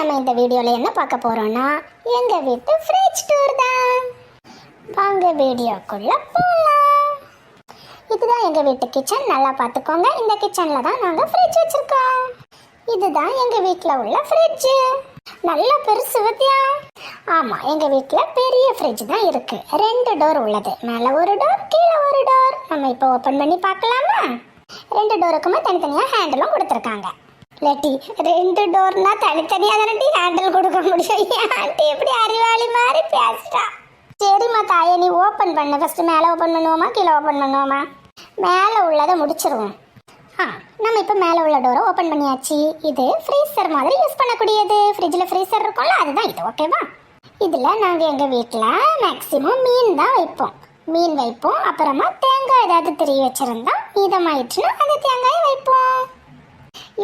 நம்ம இந்த வீடியோல என்ன பார்க்க போறோம்னா எங்க வீட்டு ஃப்ரிட்ஜ் டூர் தான். வாங்க வீடியோக்குள்ள போலாம். இதுதான் எங்க வீட்டு கிச்சன் நல்லா பார்த்துக்கோங்க. இந்த கிச்சன்ல தான் நாங்க ஃப்ரிட்ஜ் வச்சிருக்கோம். இதுதான் எங்க வீட்ல உள்ள ஃப்ரிட்ஜ் நல்ல பெருசு பத்தியா? ஆமா எங்க வீட்ல பெரிய ஃப்ரிட்ஜ் தான் இருக்கு. ரெண்டு டோர் உள்ளது. மேல ஒரு டோர் கீழே ஒரு டோர் நம்ம இப்போ ஓபன் பண்ணி பார்க்கலாமா? ரெண்டு டோருக்குமே தனித்தனியா ஹேண்டிலும் கொடுத்துருக்காங்க. இல்லாட்டி ரெண்டு டோர்னா தனித்தனியாக தானே ஹேண்டில் கொடுக்க முடியும்? ஆண்டி எப்படி அறிவாளி மாதிரி பேசுறா? சரிம்மா தாயே நீ ஓப்பன் பண்ணு. ஃபஸ்ட்டு மேலே ஓப்பன் பண்ணுவோமா கீழே ஓப்பன் பண்ணுவோமா? மேலே உள்ளதை முடிச்சிருவோம். ஆ நம்ம இப்போ மேலே உள்ள டோரை ஓப்பன் பண்ணியாச்சு. இது ஃப்ரீசர் மாதிரி யூஸ் பண்ணக்கூடியது. ஃப்ரிட்ஜில் ஃப்ரீசர் இருக்கும்ல அதுதான் இது ஓகேவா இதில் நாங்கள் எங்கள் வீட்டில் மேக்ஸிமம் மீன் தான் வைப்போம். மீன் வைப்போம். அப்புறமா தேங்காய் ஏதாவது திரி வச்சுருந்தா மீதமாயிடுச்சுன்னா அந்த தேங்காயை வைப்போம்.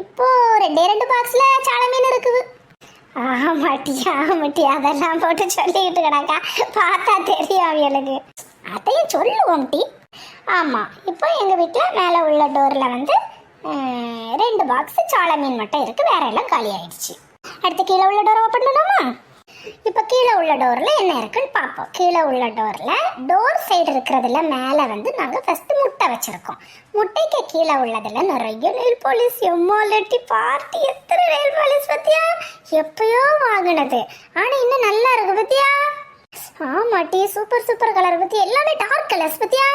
இப்போ ரெண்டே ரெண்டு பாக்ஸ்ல சால மீன் இருக்குது ஆமாட்டி ஆமாட்டி அதெல்லாம் போட்டு சொல்லிக்கிட்டு கிடக்கா. பார்த்தா தெரியும் அவங்களுக்கு. அதையும் சொல்லுவோம் டி. ஆமாம் இப்போ எங்கள் வீட்டில் மேலே உள்ள டோரில் வந்து ரெண்டு பாக்ஸ் சால மீன் மட்டும் இருக்குது வேற எல்லாம் காலி ஆயிடுச்சு. அடுத்து கீழே உள்ள டோரை ஓப்பன் பண்ணலாமா இப்போ கீழே உள்ள டோரில் என்ன இருக்குன்னு பார்ப்போம். கீழே உள்ள டோரில் டோர் சைடு இருக்கிறதுல மேலே வந்து நாங்கள் ஃபஸ்ட்டு முட்டை வச்சுருக்கோம். முட்டைக்கு கீழே உள்ளதுல நிறைய நெல் பாலிஸ் எம்மாலட்டி பார்ட்டி எத்தனை நெல் பாலிஸ் பத்தியா? எப்பயோ வாங்கினது. ஆனால் இன்னும் நல்லா இருக்கு பற்றியா ஆமாட்டி சூப்பர் சூப்பர் கலர் பற்றி எல்லாமே டார்க் கலர்ஸ் பற்றியா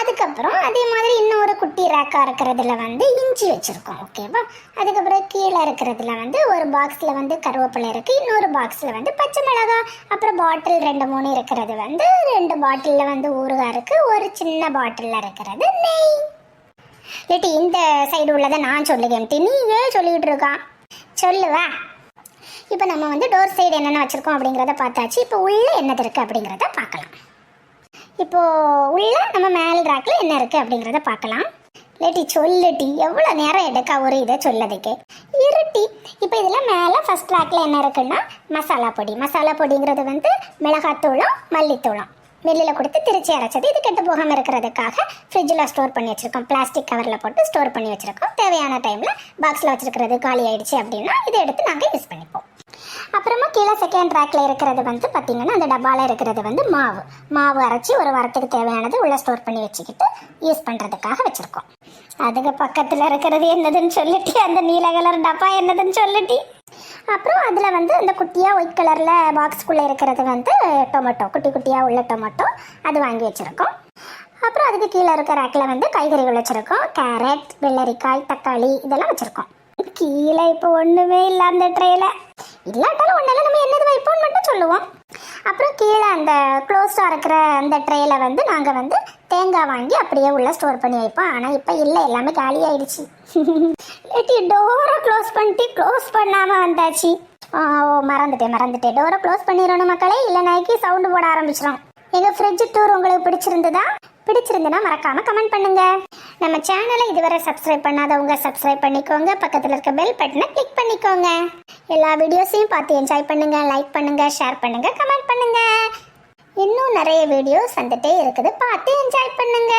அதுக்கப்புறம் அதே மாதிரி இன்னொரு குட்டி ரேக்கா இருக்கிறதுல வந்து இஞ்சி வச்சிருக்கோம் ஓகேவா அதுக்கப்புறம் கீழே இருக்கிறதுல வந்து ஒரு பாக்ஸ்ல வந்து கருவேப்பிலை இருக்கு இன்னொரு பாக்ஸ்ல வந்து பச்சை மிளகா அப்புறம் பாட்டில் ரெண்டு மூணு இருக்கிறது வந்து ரெண்டு பாட்டிலில் வந்து ஊறுகாய் இருக்கு ஒரு சின்ன பாட்டிலில் இருக்கிறது நெய். இல்லாட்டி இந்த சைடு உள்ளதை நான் சொல்லுகேன் நீ ஏன் சொல்லிக்கிட்டு இருக்கான் சொல்லுவா. இப்போ நம்ம வந்து டோர் சைடு என்னென்ன வச்சிருக்கோம் அப்படிங்கிறத பார்த்தாச்சு. இப்போ உள்ளே என்னது இருக்கு அப்படிங்கிறத பார்க்கலாம். இப்போ உள்ள நம்ம மேல் ரேக்ல என்ன இருக்கு அப்படிங்கிறத பார்க்கலாம். லட்டி சொல்லட்டி எவ்வளோ நேரம் எடுக்கா ஒரு இதை சொல்லதுக்கு? இருட்டி. இப்போ இதில் மேலே ஃபர்ஸ்ட் ரேக்ல என்ன இருக்குன்னா மசாலா பொடி. மசாலா பொடிங்கிறது வந்து மிளகாத்தூளும் மல்லித்தூளும். வெளியில் கொடுத்து திருச்சி அரைச்சது. இது கெட்டு போகாமல் இருக்கிறதுக்காக ஃப்ரிட்ஜில் ஸ்டோர் பண்ணி வச்சுருக்கோம். பிளாஸ்டிக் கவரில் போட்டு ஸ்டோர் பண்ணி வச்சுருக்கோம். தேவையான டைமில் பாக்ஸில் வச்சுருக்கிறது காலி ஆயிடுச்சு அப்படின்னா இதை எடுத்து நாங்கள் யூஸ் பண்ணிப்போம். கீழே செகண்ட் ரேக்கில் இருக்கிறது வந்து பார்த்தீங்கன்னா அந்த டப்பாவில் இருக்கிறது வந்து மாவு. மாவு அரைச்சி ஒரு வாரத்துக்கு தேவையானது உள்ளே ஸ்டோர் பண்ணி வச்சுக்கிட்டு யூஸ் பண்ணுறதுக்காக வச்சுருக்கோம். அதுக்கு பக்கத்தில் இருக்கிறது என்னதுன்னு சொல்லிட்டு அந்த நீல கலர் டப்பா என்னதுன்னு சொல்லிட்டு. அப்புறம் அதில் வந்து அந்த குட்டியாக ஒயிட் கலரில் பாக்ஸ்க்குள்ளே இருக்கிறது வந்து டொமேட்டோ குட்டி குட்டியாக உள்ள டொமேட்டோ அது வாங்கி வச்சுருக்கோம். அப்புறம் அதுக்கு கீழே இருக்க ரேக்கில் வந்து காய்கறிகள் வச்சுருக்கோம். கேரட் வெள்ளரிக்காய் தக்காளி இதெல்லாம் வச்சுருக்கோம். கீழே இப்போ ஒன்றுமே இல்லை அந்த ட்ரேயில் இல்லாட்டாலும் ஒன்றால நம்ம என்னது வைப்போம்னு மட்டும் சொல்லுவோம். அப்புறம் கீழே அந்த க்ளோஸ்டாக இருக்கிற அந்த ட்ரேயில் வந்து நாங்கள் வந்து தேங்காய் வாங்கி அப்படியே உள்ளே ஸ்டோர் பண்ணி வைப்போம். ஆனால் இப்போ இல்லை எல்லாமே காலி ஆயிடுச்சு. இல்லாட்டி டோரை க்ளோஸ் பண்ணிட்டு க்ளோஸ் பண்ணாமல் வந்தாச்சு. ஓ மறந்துட்டேன் மறந்துட்டேன். டோரை க்ளோஸ் பண்ணிடணும் மக்களே இல்லை நாய்க்கு சவுண்டு போட ஆரம்பிச்சிடும் எங்கள் ஃப்ரிட்ஜ் டூர் உங்களுக்கு பிடிச்சிருந்ததா? பிடிச்சிருந்தனா மறக்காம கமெண்ட் பண்ணுங்க. நம்ம சேனலை இதுவரை சப்ஸ்கிரைப் பண்ணாதவங்க சப்ஸ்கிரைப் பண்ணிக்கோங்க. பக்கத்தில் இருக்க பெல் பட்டனை கிளிக் பண்ணிக்கோங்க. எல்லா வீடியோஸையும் பார்த்து என்ஜாய் பண்ணுங்க. லைக் பண்ணுங்க ஷேர் பண்ணுங்க கமெண்ட் பண்ணுங்க. இன்னும் நிறைய வீடியோஸ் வந்துட்டே இருக்குது. பார்த்து என்ஜாய் பண்ணுங்க.